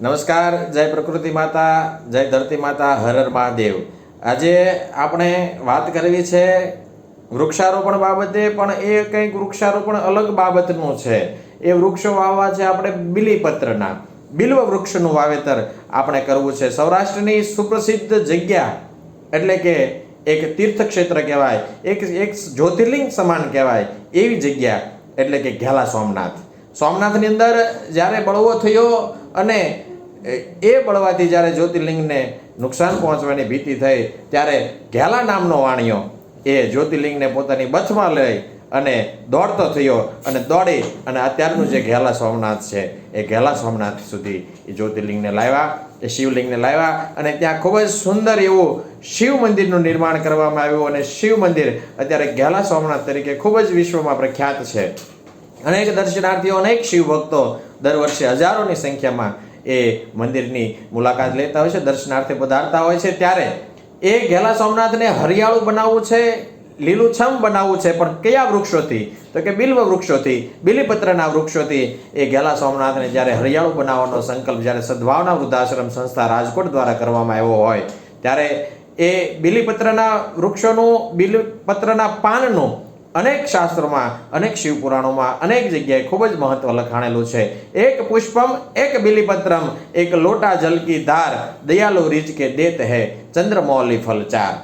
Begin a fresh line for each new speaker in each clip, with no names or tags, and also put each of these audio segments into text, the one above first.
નમસ્કાર, જય પ્રકૃતિ માતા, જય ધરતી માતા, હર હર મહાદેવ. આજે આપણે વાત કરવી છે વૃક્ષારોપણ બાબતે, પણ એ કંઈક વૃક્ષારોપણ અલગ બાબતનું છે. એ વૃક્ષો વાવવા છે આપણે બિલીપત્રના. બિલ્વ વૃક્ષનું વાવેતર આપણે કરવું છે. સૌરાષ્ટ્રની સુપ્રસિદ્ધ જગ્યા એટલે કે એક તીર્થક્ષેત્ર કહેવાય, એક એક જ્યોતિર્લિંગ સમાન કહેવાય એવી જગ્યા એટલે કે ઘેલા સોમનાથ. સોમનાથની અંદર જ્યારે બળવો થયો અને એ બળવાથી જ્યારે જ્યોતિર્લિંગને નુકસાન પહોંચવાની ભીતિ થઈ, ત્યારે ઘેલા નામનો વાણિયો એ જ્યોતિર્લિંગને પોતાની બથમાં લઈ અને દોડતો થયો અને દોડી અને અત્યારનું જે ઘેલા સોમનાથ છે, એ ઘેલા સોમનાથ સુધી એ જ્યોતિર્લિંગને લાવ્યા, એ શિવલિંગને લાવ્યા અને ત્યાં ખૂબ જ સુંદર એવું શિવ મંદિરનું નિર્માણ કરવામાં આવ્યું અને શિવ મંદિર અત્યારે ઘેલા સોમનાથ તરીકે ખૂબ જ વિશ્વમાં પ્રખ્યાત છે. અનેક દર્શનાર્થીઓ અનેક શિવ ભક્તો દર વર્ષે હજારોની સંખ્યામાં એ મંદિરની મુલાકાત લેતા હોય છે, દર્શનાર્થે પધારતા હોય છે. ત્યારે એ ઘેલા સોમનાથને હરિયાળું બનાવવું છે, લીલુંછમ બનાવવું છે, પણ કયા વૃક્ષોથી? તો કે બિલ્વ વૃક્ષોથી, બિલીપત્રના વૃક્ષોથી એ ગેલા સોમનાથને જ્યારે હરિયાળું બનાવવાનો સંકલ્પ, જ્યારે સદભાવના વૃદ્ધાશ્રમ સંસ્થા રાજકોટ દ્વારા કરવામાં આવ્યો હોય, ત્યારે એ બિલીપત્રના વૃક્ષોનું, બિલીપત્રના પાનનું અનેક શાસ્ત્રોમાં, અનેક શિવ પુરાણોમાં અનેક જગ્યાએ ખૂબ જ મહત્વ લખાણેલું છે. એક પુષ્પમ, એક બિલીપત્રમ, એક લોટા જલકી ધાર, દયાલુ રીજ કે દેત હે, ચંદ્રમૌલી ફલ ચાર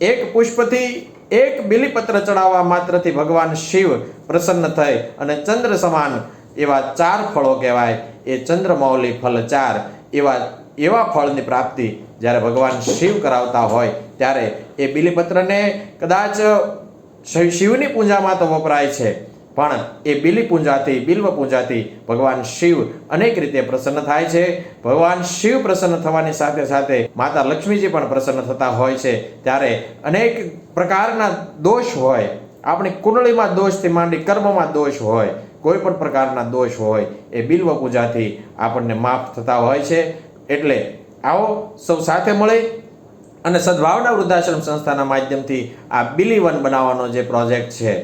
એક પુષ્પથી એક બિલીપત્ર ચડાવવા માત્રથી ભગવાન શિવ પ્રસન્ન થઈ અને ચંદ્ર સમાન એવા ચાર ફળો કહેવાય. એ ચંદ્રમૌલી ફલ ચાર એવા એવા ફળની પ્રાપ્તિ જ્યારે ભગવાન શિવ કરાવતા હોય, ત્યારે એ બિલીપત્રને કદાચ શિવની પૂજામાં તો વપરાય છે. પણ એ બિલી પૂજાથી બિલ્વ પૂજાથી ભગવાન શિવ અનેક રીતે પ્રસન્ન થાય છે. ભગવાન શિવ પ્રસન્ન થવાની સાથે સાથે માતા લક્ષ્મીજી પણ પ્રસન્ન થતા હોય છે. ત્યારે અનેક પ્રકારના દોષ હોય. આપણી કુંડળીમાં દોષથી માંડી કર્મમાં દોષ હોય, કોઈ પણ પ્રકારના દોષ હોય, એ બિલ્વ પૂજાથી આપણને માફ થતા હોય છે. એટલે આવો સૌ સાથે મળી અને સદભાવના વૃદ્ધાશ્રમ સંસ્થાના માધ્યમથી આ બિલીવન બનાવવાનો જે પ્રોજેક્ટ છે,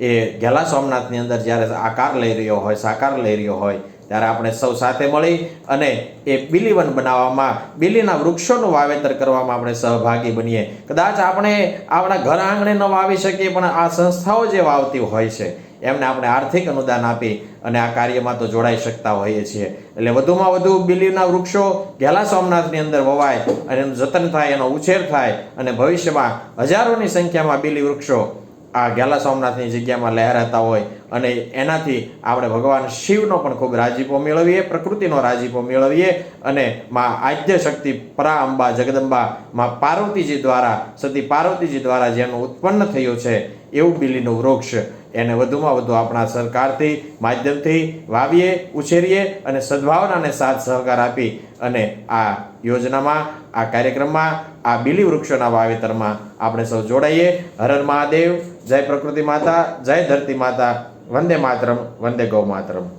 એ ઘેલા સોમનાથની અંદર જ્યારે આકાર લઈ રહ્યો હોય, સાકાર લઈ રહ્યો હોય ત્યારે આપણે સૌ સાથે મળી અને એ બિલીવન બનાવવામાં, બિલીના વૃક્ષોનું વાવેતર કરવામાં આપણે સહભાગી બનીએ. કદાચ આપણે આપણા ઘર આંગણે ન વાવી શકીએ, પણ આ સંસ્થાઓ જે વાવતી હોય છે, એમને આપણે આર્થિક અનુદાન આપી અને આ કાર્યમાં તો જોડાઈ શકતા હોઈએ છીએ. એટલે વધુમાં વધુ બિલીના વૃક્ષો ઘેલા સોમનાથની અંદર વવાય અને એનું જતન થાય, એનો ઉછેર થાય અને ભવિષ્યમાં હજારોની સંખ્યામાં બિલી વૃક્ષો આ ગ્યાલા સોમનાથની જગ્યામાં લહેરાતા હોય અને એનાથી આપણે ભગવાન શિવનો પણ ખૂબ રાજીપો મેળવીએ, પ્રકૃતિનો રાજીપો મેળવીએ અને માં આદ્ય શક્તિ પરા અંબા જગદંબા માં પાર્વતીજી દ્વારા, સતી પાર્વતીજી દ્વારા જેનું ઉત્પન્ન થયું છે, એવું બિલીનું વૃક્ષ એને વધુમાં વધુ આપણા સરકારથી, માધ્યમથી વાવીએ, ઉછેરીએ અને સદભાવનાને સાથ સહકાર આપી અને આ યોજનામાં, આ કાર્યક્રમમાં, આ બીલી વૃક્ષોના વાવેતરમાં આપણે સૌ જોડાઈએ. હર હર મહાદેવ, જય પ્રકૃતિ માતા, જય ધરતી માતા, વંદે માતરમ, વંદે ગૌ માતરમ.